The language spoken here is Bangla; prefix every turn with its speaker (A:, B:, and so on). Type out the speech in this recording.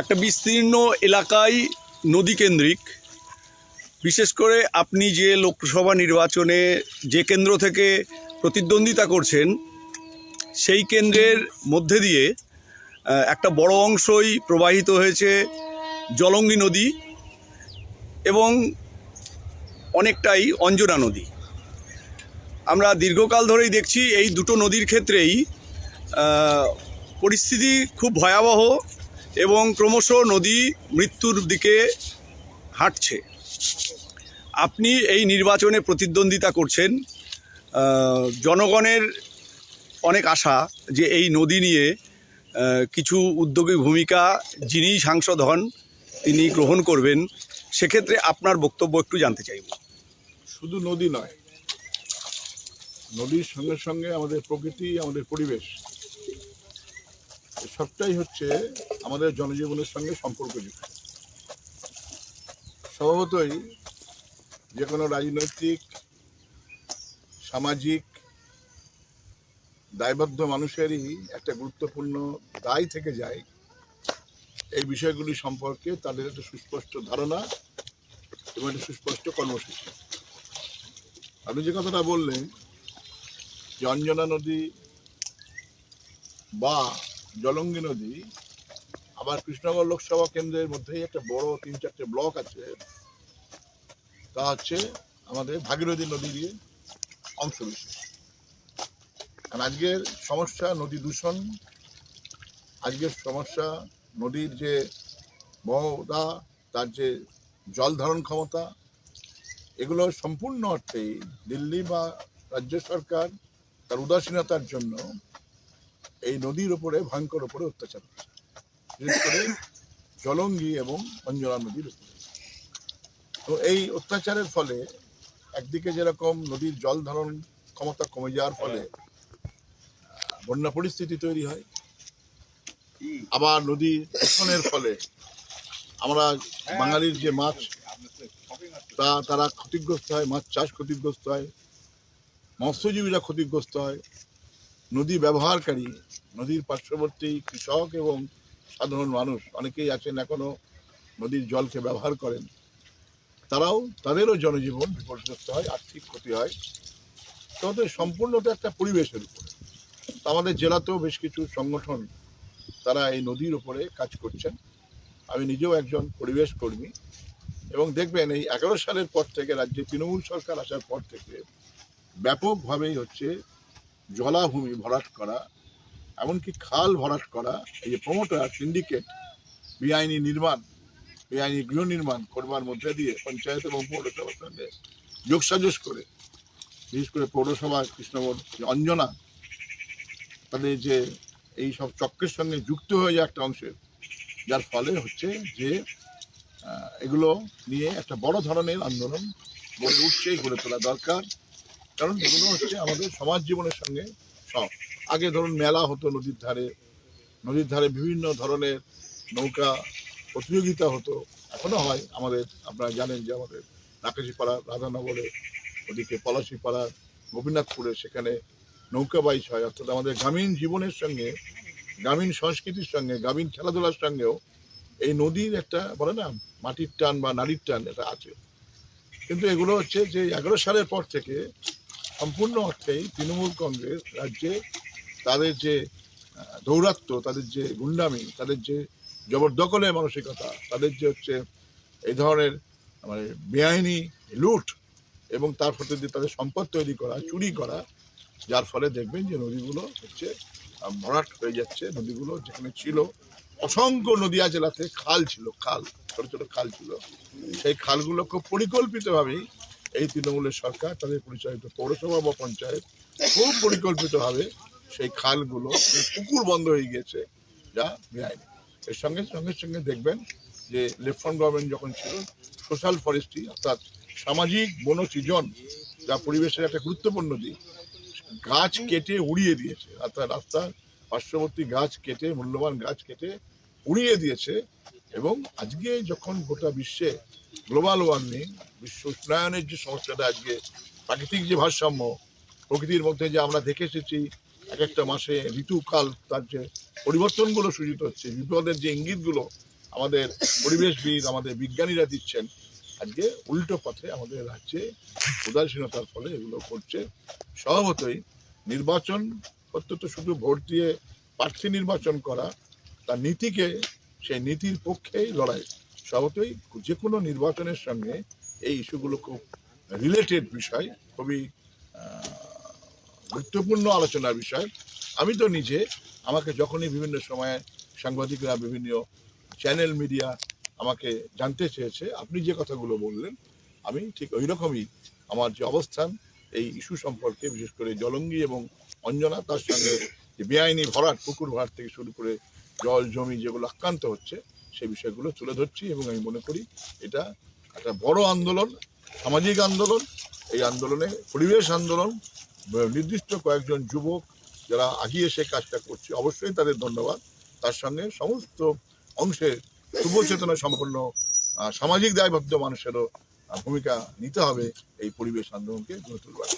A: একটা বিস্তীর্ণ এলাকায় নদী কেন্দ্রিক বিশেষ করে আপনি যে লোকসভা নির্বাচনে যে কেন্দ্র থেকে প্রতিদ্বন্দ্বিতা করছেন, সেই কেন্দ্রের মধ্যে দিয়ে একটা বড় অংশই প্রবাহিত হয়েছে জলঙ্গি নদী এবং অনেকটাই অঞ্জনা নদী। আমরা দীর্ঘকাল ধরেই দেখছি এই দুটো নদীর ক্ষেত্রেই পরিস্থিতি খুব ভয়াবহ। এবং ক্রমশ নদী মৃত্যুর দিকে হাঁটছে। আপনি এই নির্বাচনে প্রতিদ্বন্দ্বিতা করছেন। জনগণের অনেক আশা যে এই নদী নিয়ে কিছু উদ্যোগী ভূমিকা যিনি সাংসদ হন, তিনি গ্রহণ করবেন। সেক্ষেত্রে আপনার বক্তব্য একটু জানতে চাইব
B: শুধু নদী নয়, নদীর সঙ্গে সঙ্গে আমাদের প্রকৃতি, আমাদের পরিবেশ সবটাই হচ্ছে আমাদের জনজীবনের সঙ্গে সম্পর্কযুক্ত। স্বভাবতই যে কোনো রাজনৈতিক, সামাজিক, দায়বদ্ধ মানুষেরই একটা গুরুত্বপূর্ণ দায় থেকে যায়। এই বিষয়গুলি সম্পর্কে তাদের একটা সুস্পষ্ট ধারণা এবং একটা সুস্পষ্ট কর্মসূচি। আপনি যে কথাটা বললেন যে অঞ্জনা নদী বা জলঙ্গি নদী, আবার কৃষ্ণগড় লোকসভা কেন্দ্রের মধ্যেই একটা বড় তিন চারটে ব্লক আছে। তা হচ্ছে আমাদের ভাগীরথী নদী দিয়ে অংশ বিশেষ আর আজকের সমস্যা নদী দূষণ, আজকের সমস্যা নদীর যে বহতা, তার যে জল ধারণ ক্ষমতা, এগুলো সম্পূর্ণ অর্থেই দিল্লি বা রাজ্য সরকার তার উদাসীনতার জন্য এই নদীর উপরে ভয়ঙ্কর উপরে অত্যাচার করছে। বিশেষ করে জলঙ্গি এবং অঞ্জনা নদীর উপরে। তো এই অত্যাচারের ফলে একদিকে যেরকম নদীর জল ধারণ ক্ষমতা কমে যাওয়ার ফলে বন্যা পরিস্থিতি তৈরি হয়। আবার নদী দূষণের ফলে আমরা বাঙালির যে মাছ তা তারা ক্ষতিগ্রস্ত হয় মাছ চাষ ক্ষতিগ্রস্ত হয় মৎস্যজীবীরা ক্ষতিগ্রস্ত হয়। নদী ব্যবহারকারী, নদীর পার্শ্ববর্তী কৃষক এবং সাধারণ মানুষ, অনেকেই আছেন এখনও নদীর জলকে ব্যবহার করেন। তারাও তাদেরও জনজীবন বিপর্যস্ত হয়, আর্থিক ক্ষতি হয়। তো ওদের সম্পূর্ণটা একটা পরিবেশের উপরে। আমাদের জেলাতেও বেশ কিছু সংগঠন তারা এই নদীর উপরে কাজ করছেন। আমি নিজেও একজন পরিবেশ কর্মী এবং দেখবেন এই এগারো সালের পর থেকে রাজ্যে তৃণমূল সরকার আসার পর থেকে ব্যাপকভাবেই হচ্ছে জলাভূমি ভরাট করা, এমনকি খাল ভরাট করা, এই যে প্রমোটার সিন্ডিকেট বেআইনি নির্মাণ, বেআইনি গৃহ নির্মাণ করবার মধ্যে দিয়ে পঞ্চায়েত এবং পৌরসভার সঙ্গে যোগসাজস করে। বিশেষ করে পৌরসভা কৃষ্ণগড় যে অঞ্জনা, তাদের যে এই সব চক্রের সঙ্গে যুক্ত হয়ে যায় একটা অংশের যার ফলে হচ্ছে যে এগুলো নিয়ে একটা বড় ধরনের আন্দোলন গড়ে উঠছে, গড়ে তোলা দরকার। কারণ এগুলো হচ্ছে আমাদের সমাজ জীবনের সঙ্গে সব আগে ধরুন মেলা হতো নদীর ধারে নদীর ধারে বিভিন্ন ধরনের নৌকা প্রতিযোগিতা হতো। এখনও হয় আমাদের, আপনারা জানেন যে আমাদের নাকাশিপাড়া, রাধানগরে, ওদিকে পলাশিপাড়া, গোপীনাথপুরে সেখানে নৌকা বাইচ হয়। অর্থাৎ আমাদের গ্রামীণ জীবনের সঙ্গে, গ্রামীণ সংস্কৃতির সঙ্গে, গ্রামীণ খেলাধুলার সঙ্গেও এই নদীর একটা বলে না, মাটির টান বা নারীর টান এটা আছে। কিন্তু এগুলো হচ্ছে যে এগারো সালের পর থেকে সম্পূর্ণ অর্থেই তৃণমূল কংগ্রেস রাজ্যে তাদের যে আহ, দৌরাত্ম্য তাদের যে গুন্ডামি তাদের যে জবরদখলের মানসিকতা তাদের যে হচ্ছে এই ধরনের মানে বেআইনি লুট এবং তার ফলে যে তাদের সম্পদ তৈরি করা চুরি করা যার ফলে দেখবেন যে নদীগুলো হচ্ছে ভরাট হয়ে যাচ্ছে। নদীগুলো যেখানে ছিল অসংখ্য নদীয়া জেলাতে খাল ছিল খাল ছোট ছোট খাল ছিল। সেই খালগুলো খুব পরিকল্পিতভাবেই এই তৃণমূলের সরকার, তাদের পরিচালিত পৌরসভা বা পঞ্চায়েত খুব পরিকল্পিতভাবে সেই খালগুলো পুকুর বন্ধ হয়ে গিয়েছে, যা বেআইনি। এর সঙ্গে সঙ্গে সঙ্গে দেখবেন যে লেফট গভর্নমেন্ট যখন ছিল সোশ্যাল ফরেস্ট্রি অর্থাৎ সামাজিক বনসৃজন যা পরিবেশের একটা গুরুত্বপূর্ণ দিক, গাছ কেটে উড়িয়ে দিয়েছে, অর্থাৎ রাস্তার পার্শ্ববর্তী গাছ কেটে, মূল্যবান গাছ কেটে উড়িয়ে দিয়েছে এবং আজকে যখন গোটা বিশ্বে গ্লোবাল ওয়ার্মিং বিশ্ব উষ্ণায়নের যে সমস্যাটা আজকে, প্রাকৃতিক যে ভারসাম্য, প্রকৃতির মধ্যে যে আমরা দেখে এসেছি, এক একটা মাসে ঋতুকাল তার যে পরিবর্তনগুলো সূচিত হচ্ছে বিপদের যে ইঙ্গিতগুলো আমাদের পরিবেশবিদ, আমাদের বিজ্ঞানীরা দিচ্ছেন, আজকে উল্টো পথে আমাদের রাজ্যে উদাসীনতার ফলে এগুলো করছে স্বভাবতই নির্বাচন অত্যন্ত শুধু ভোট দিয়ে প্রার্থী নির্বাচন করা, তার নীতিকে, সেই নীতির পক্ষেই লড়াই। স্বভাবতই যে কোনো নির্বাচনের সঙ্গে এই ইস্যুগুলো খুব রিলেটেড বিষয়, খুবই গুরুত্বপূর্ণ আলোচনার বিষয়। আমি তো নিজে, আমাকে যখনই বিভিন্ন সময়ে সাংবাদিকরা, বিভিন্ন চ্যানেল মিডিয়া আমাকে জানতে চেয়েছে, আপনি যে কথাগুলো বললেন, আমি ঠিক ওই রকমই আমার যে অবস্থান, এই ইস্যু সম্পর্কে, বিশেষ করে জলঙ্গি এবং অঞ্জনা, তার সঙ্গে যে বেআইনি ভরাট, পুকুর ভরাট থেকে শুরু করে জল, জমি যেগুলো আক্রান্ত হচ্ছে, সেই বিষয়গুলো তুলে ধরছি এবং আমি মনে করি এটা একটা বড় আন্দোলন, সামাজিক আন্দোলন, এই আন্দোলনে পরিবেশ আন্দোলন নির্দিষ্ট কয়েকজন যুবক যারা আগিয়ে সে কাজটা করছে, অবশ্যই তাদের ধন্যবাদ। তার সঙ্গে সমস্ত অংশের শুভ চেতনা সম্পন্ন সামাজিক দায়বদ্ধ মানুষেরও ভূমিকা নিতে হবে এই পরিবেশ আন্দোলনকে গড়ে তুলবার